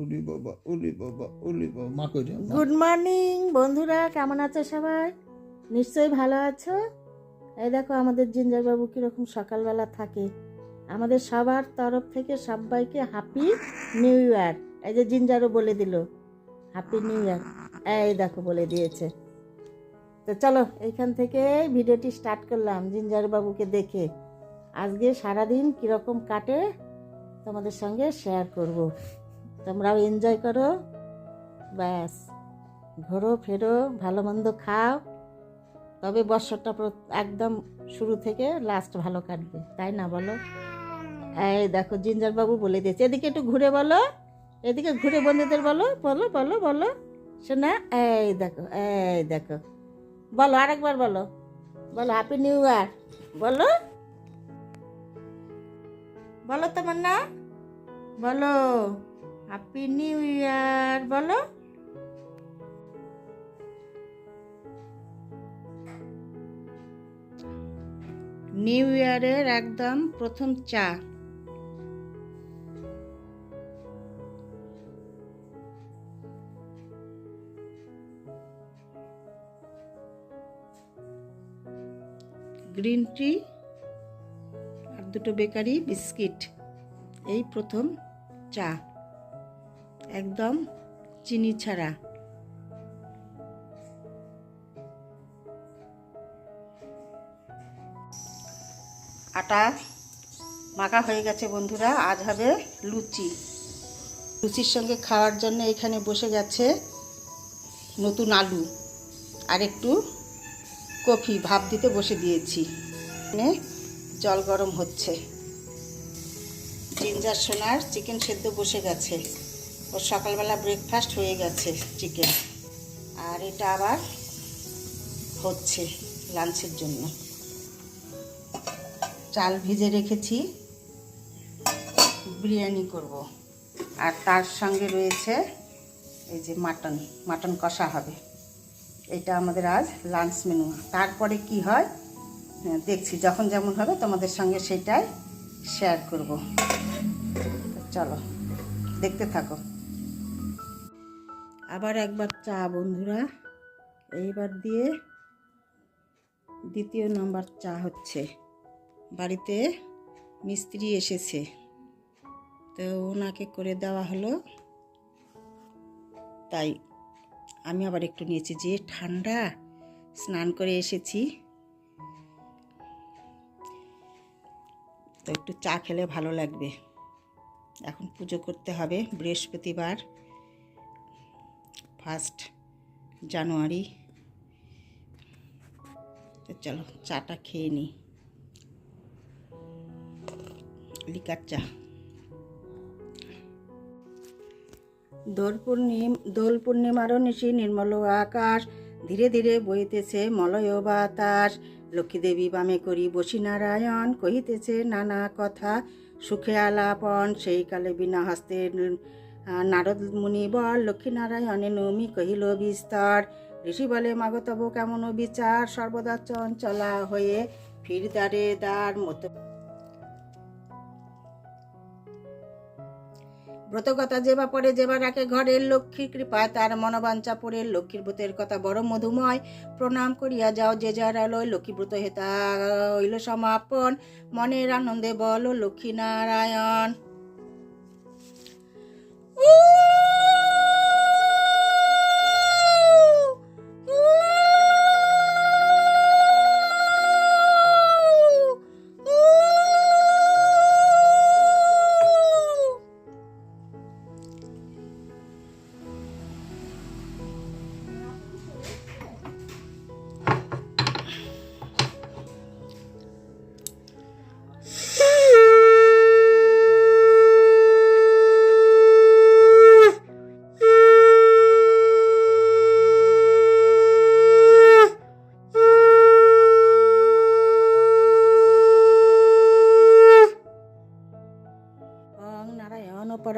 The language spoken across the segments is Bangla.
উলি বাবা উলি বাবা উলি বাবা। মা কই গুড মর্নিং বন্ধুরা কেমন আছো সবাই? নিশ্চয়ই ভালো আছো? এই দেখো আমাদের জিঞ্জারবাবু কীরকম সকালবেলা থাকে। আমাদের সবার তরফ থেকে সবাইকে হ্যাপি নিউ ইয়ার এই যে জিঞ্জারও বলে দিল হ্যাপি নিউ ইয়ার এই দেখো বলে দিয়েছে। তো চলো এইখান থেকে ভিডিওটি স্টার্ট করলাম জিঞ্জার বাবুকে দেখে। আজকে সারাদিন কীরকম কাটে তোমাদের সঙ্গে শেয়ার করব। তোমরাও এনজয় করো। ব্যাস, ঘোরো, ফেরো, ভালো মন্দ খাও। তবে বছরটা একদম শুরু থেকে লাস্ট ভালো কাটবে, তাই না বলো? এই দেখো জিঞ্জার বাবু বলে দিয়েছে। এদিকে একটু ঘুরে বলো, এদিকে ঘুরে বন্ধুদের বলো বলো বলো বলো। শোনা, এই দেখো এই দেখো। বলো, আরেকবার বলো। বলো হ্যাপি নিউ ইয়ার বলো। বলো তোমার না বলো। হ্যাপি নিউ ইয়ার বলো। নিউ ইয়ারের একদম প্রথম চা। গ্রিন টি আর দুটো বেকারি বিস্কিট, এই প্রথম চা। একদম চিনি ছাড়া। আটা মাখা হয়ে গেছে বন্ধুরা, আজ হবে লুচি। লুচির সঙ্গে খাওয়ার জন্য এখানে বসে গেছে নতুন আলু আর একটু কফি, ভাপ দিতে বসে দিয়েছি। এখানে জল গরম হচ্ছে। জিঞ্জার সোনার চিকেন সেদ্ধ বসে গেছে। ওর সকালবেলা ব্রেকফাস্ট হয়ে গেছে চিকেন আর এটা আবার হচ্ছে লাঞ্চের জন্য। চাল ভিজে রেখেছি বিরিয়ানি করব। আর তার সঙ্গে রয়েছে এই যে মাটন মাটন কষা হবে। এটা আমাদের আজ লাঞ্চ মেনু তারপরে কি হয় হ্যাঁ, দেখছি। যখন যেমন হবে তোমাদের সঙ্গে সেটাই শেয়ার করব। চলো দেখতে থাকো। আবার একবার চা, বন্ধুরা। এইবার দিয়ে দ্বিতীয় নম্বর চা হচ্ছে। বাড়িতে মিস্ত্রি এসেছে। তো ওনাকে করে দেওয়া হলো। তাই আমি আবার একটু নিয়েছি। যে ঠান্ডা, স্নান করে এসেছি। তো একটু চা খেলে ভালো লাগবে। এখন পুজো করতে হবে বৃহস্পতিবার। First January. চলো, চাটা খেয়ে নিই লিকার চা। দোল পূর্ণিম দোল পূর্ণিমারও নিশি নির্মল আকাশ, ধীরে ধীরে বইতেছে মলয় বাতাস। লক্ষ্মীদেবী বামে করি বসি নারায়ণ, কহিতেছে নানা কথা, সুখে আলাপন, সেই কালে বিনা হস্তে নারদ মুনি বল, লক্ষ্মীনারায়ণে নমি কহিল, বিস্তর ঋষি বলে মাগতব কেমন বিচার? সর্বদা চঞ্চলা হয়ে ফির দ্বারে দ্বার মতো ব্রতকথা যেবা পরে যেবা রাখে ঘরের লক্ষ্মীর কৃপায় তার মনোবাঞ্ছা পড়ে লক্ষ্মীর ব্রতের কথা বড় মধুময়। প্রণাম করিয়া যাও যে যার আলোয় লক্ষ্মীব্রত হেতা হইল সমাপন। মনের আনন্দে বলো লক্ষ্মী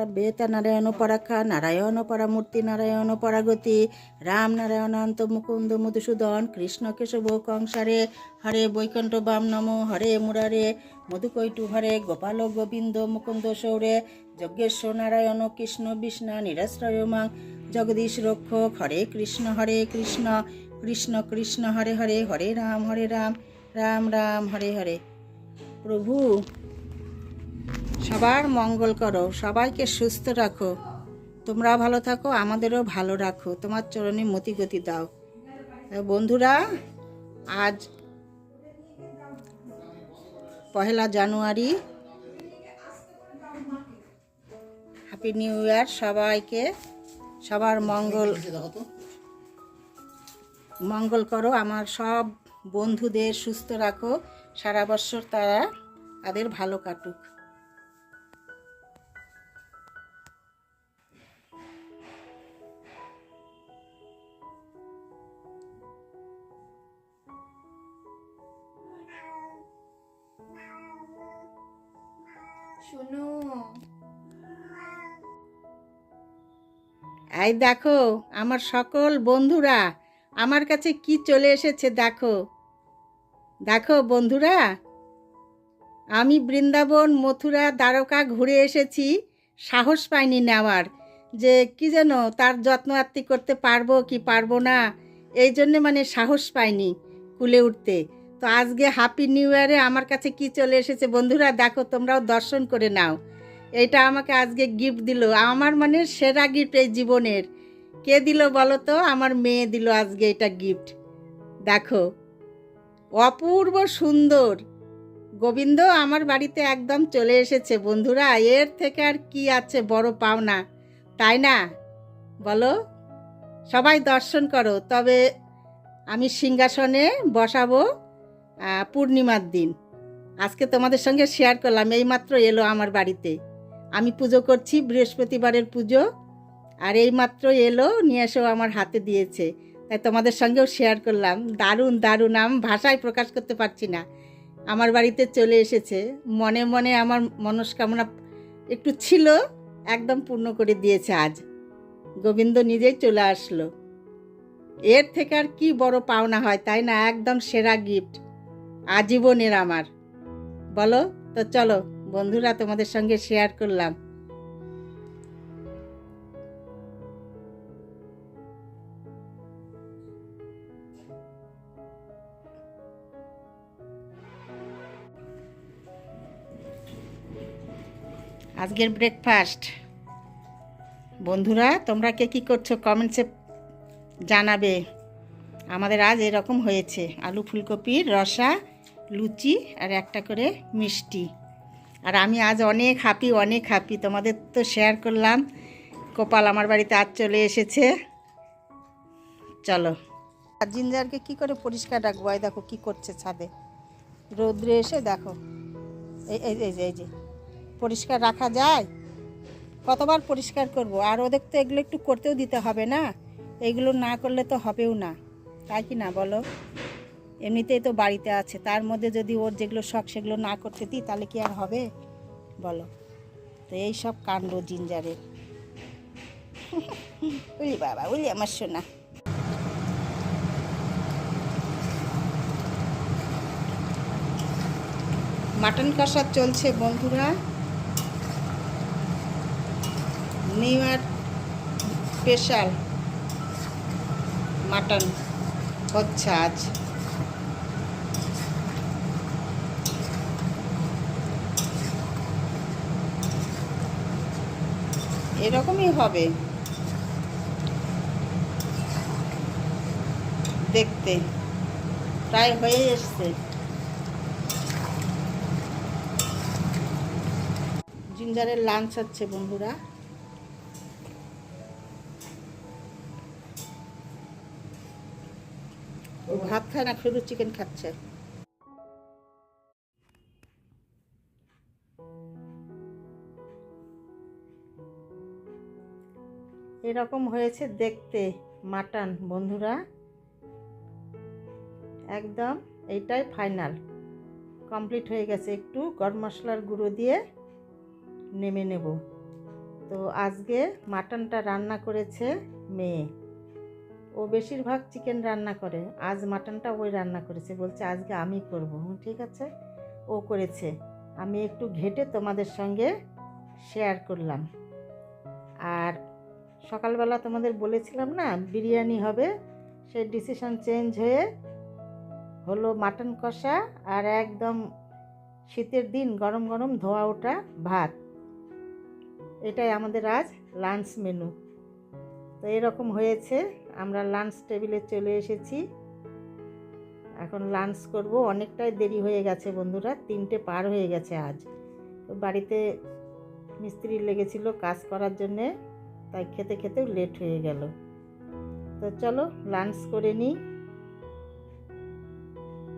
বেতা নারায়ণ পরাক্ষা, নারায়ণ পরামূর্তি, নারায়ণ পরাগতি, রাম নারায়ণ অন্ত মুকুন্দ মধুসূদন, কৃষ্ণ কেশব কংসারে হরে বৈকুণ্ঠ বাম নম, হরে মুরারে, মধুকৈটু হরে, গোপাল গোবিন্দ মুকুন্দ সৌরে যজ্ঞেশ্বর নারায়ণ, কৃষ্ণ বিষ্ণু, নিরাশ্রয় মাং, জগদীশ রক্ষক, হরে কৃষ্ণ হরে কৃষ্ণ কৃষ্ণ কৃষ্ণ, হরে হরে হরে রাম হরে রাম রাম রাম, হরে হরে। প্রভু সবার মঙ্গল করো, সবাইকে সুস্থ রাখো। তোমরা ভালো থাকো, আমাদেরও ভালো রাখো। তোমার চরণে মতি গতি দাও বন্ধুরা, আজ পহেলা জানুয়ারি হ্যাপি নিউ ইয়ার সবাইকে। সবার মঙ্গল মঙ্গল করো। আমার সব বন্ধুদের সুস্থ রাখো। সারা বছর তারা তাদের ভালো কাটুক। শোনো। এই দেখো, আমার সকল বন্ধুরা আমার কাছে কি চলে এসেছে দেখো। দেখো বন্ধুরা, আমি বৃন্দাবন মথুরা দ্বারকা ঘুরে এসেছি, সাহস পাইনি নেওয়ার, যে কি যেন তার যত্ন আত্মি করতে পারব কি পারব না, এই জন্যে মানে সাহস পাইনি, কুলে উঠতে। তো আজকে হ্যাপি নিউ ইয়ারে আমার কাছে কি চলে এসেছে? বন্ধুরা, দেখো, তোমরাও দর্শন করে নাও। এটা আমাকে আজকে গিফট দিল। আমার মানে সেরা গিফট এই জীবনের। কে দিল বলো তো? আমার মেয়ে দিল আজকে এটা গিফট দেখো, অপূর্ব সুন্দর। গোবিন্দ, আমার বাড়িতে একদম চলে এসেছে। বন্ধুরা, এর থেকে আর কি আছে বড় পাওনা? তাই না? বলো, সবাই দর্শন করো। তবে আমি সিংহাসনে বসাবো। পূর্ণিমার দিন। আজকে তোমাদের সঙ্গে শেয়ার করলাম, এইমাত্র এলো আমার বাড়িতে। আমি পুজো করছি, বৃহস্পতিবারের পুজো, আর এইমাত্র এলো, নিয়ে এসেও আমার হাতে দিয়েছে। তাই তোমাদের সঙ্গেও শেয়ার করলাম। দারুণ দারুণ, আমি ভাষায় প্রকাশ করতে পারছি না। আমার বাড়িতে চলে এসেছে। মনে মনে আমার মনস্কামনা একটু ছিল, একদম পূর্ণ করে দিয়েছে আজ। গোবিন্দ নিজেই চলে আসলো। এর থেকে আর কি বড় পাওনা হয়, তাই না? একদম সেরা গিফট আজীবনের আমার। বলো, তো চলো, বন্ধুরা তোমাদের সঙ্গে শেয়ার করলাম। আজকের ব্রেকফাস্ট বন্ধুরা, তোমরা কে কী করছ কমেন্টসে জানাবে। আমাদের আজ এরকম হয়েছে। আলু ফুলকপির রসা লুচি আর একটা করে মিষ্টি। আর আমি আজ অনেক হ্যাপি অনেক হ্যাপি তোমাদের তো শেয়ার করলাম। কপাল আমার বাড়িতে আজ চলে এসেছে। চলো। আর জিঞ্জারকে কি করে পরিষ্কার রাখব? এই দেখো কী করছে ছাদে। রৌদ্রে এসে দেখো। এই এই এই যে এই যে। পরিষ্কার রাখা যায়? কতবার পরিষ্কার করব? আর ওদের তো এগুলো একটু করতেও দিতে হবে না? এগুলো না করলে তো হবেও না। তাই কি না বলো? এমনিতেই তো বাড়িতে আছে। তার মধ্যে যদি ওর যেগুলো শখ সেগুলো না করতে দিই, তাহলে কি আর হবে? বলো। তো এই সব কাণ্ড জিঞ্জারের বুঝলি বাবা বুঝলি আমার শোনা মাটন কষা চলছে বন্ধুরা। নিউ ইয়ার স্পেশাল মাটন হচ্ছে আজ। এরকমই হবে। দেখতে। প্রায় হয়ে এসছে। জিঞ্জারের লাঞ্চ হচ্ছে, বন্ধুরা। ভাত খায় না, শুধু চিকেন খাচ্ছে। এরকম হয়েছে দেখতে, মাটন। বন্ধুরা, একদম এইটাই ফাইনাল। কমপ্লিট হয়ে গেছে। একটু গরম মশলার গুঁড়ো দিয়ে নেমে নেব। তো আজকে মাটনটা রান্না করেছে মেয়ে। ও বেশিরভাগ চিকেন রান্না করে। আজ মাটনটা ওই রান্না করেছে। বলছে, আজকে আমি করব। ঠিক আছে? ও করেছে। আমি একটু ঘেটে তোমাদের সঙ্গে শেয়ার করলাম। আর সকালবেলা তোমাদের বলেছিলাম না, বিরিয়ানি হবে। সেই ডিসিশন চেঞ্জ হয়ে হলো মাটন কষা আর একদম শীতের দিন গরম গরম ধোয়া ওঠা ভাত। এটাই আমাদের আজ লাঞ্চ মেনু তো এরকম হয়েছে, আমরা লাঞ্চ টেবিলে চলে এসেছি। এখন লাঞ্চ করব, অনেকটাই দেরি হয়ে গেছে বন্ধুরা, তিনটে পার হয়ে গেছে আজ। বাড়িতে মিস্ত্রি লেগেছিল কাজ করার জন্যে। তাই খেতে খেতেও লেট হয়ে গেল। তো চলো লাঞ্চ করে নিই।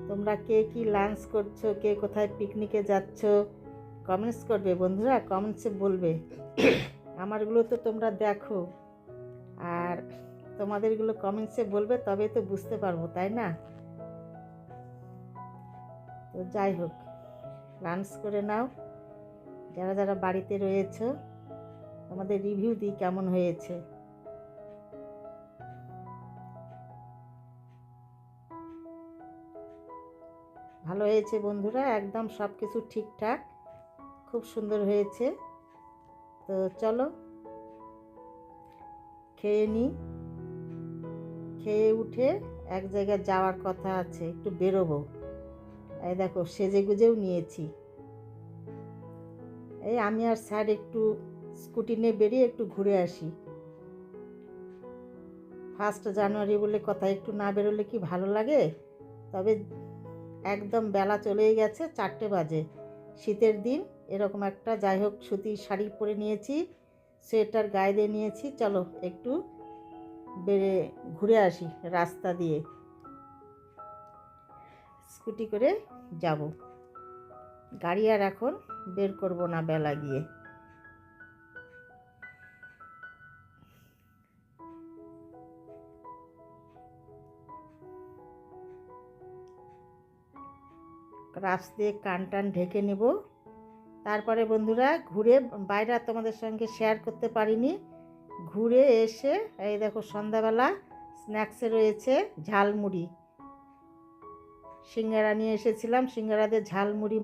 তোমরা কে কি লাঞ্চ করছ, কে কোথায় পিকনিকে যাচ্ছ কমেন্টস করবে। বন্ধুরা কমেন্টসে বলবে। আমারগুলো তো তোমরা দেখো। আর তোমাদেরগুলো কমেন্টসে বলবে, তবে তো বুঝতে পারব, তাই না? তো যাই হোক লাঞ্চ করে নাও। যারা যারা বাড়িতে রয়েছে তোমাদের রিভিউ দিই কেমন হয়েছে। ভালো হয়েছে বন্ধুরা, একদম সব কিছু ঠিকঠাক, খুব সুন্দর হয়েছে। তো চলো, খেয়ে নিই খেয়ে উঠে এক জায়গায় যাওয়ার কথা আছে, একটু বেরোবো। এই দেখো সেজে গুজেও নিয়েছি। এই আমি আর স্যার একটু স্কুটি নিয়ে বেরিয়ে একটু ঘুরে আসি। ফার্স্ট জানুয়ারি বলে কথা, একটু না বেরোলে কি ভালো লাগে? তবে একদম বেলা চলেই গেছে চারটে বাজে। শীতের দিন, এরকম একটা যাই হোক সুতির শাড়ি পরে নিয়েছি, সোয়েটার গায়ে দিয়ে নিয়েছি, চলো একটু বেড়ে ঘুরে আসি রাস্তা দিয়ে। স্কুটি করে যাব। গাড়ি আর এখন বের করব না বেলা গিয়ে। রাস দিয়ে কান টান ঢেকে নেব। তারপরে বন্ধুরা ঘুরে বাইরে তোমাদের সঙ্গে শেয়ার করতে পারিনি। ঘুরে এসে এই দেখো সন্ধ্যাবেলা স্ন্যাক্সে রয়েছে ঝালমুড়ি। সিঙ্গারা নিয়ে এসেছিলাম সিঙ্গারাদের ঝালমুড়ি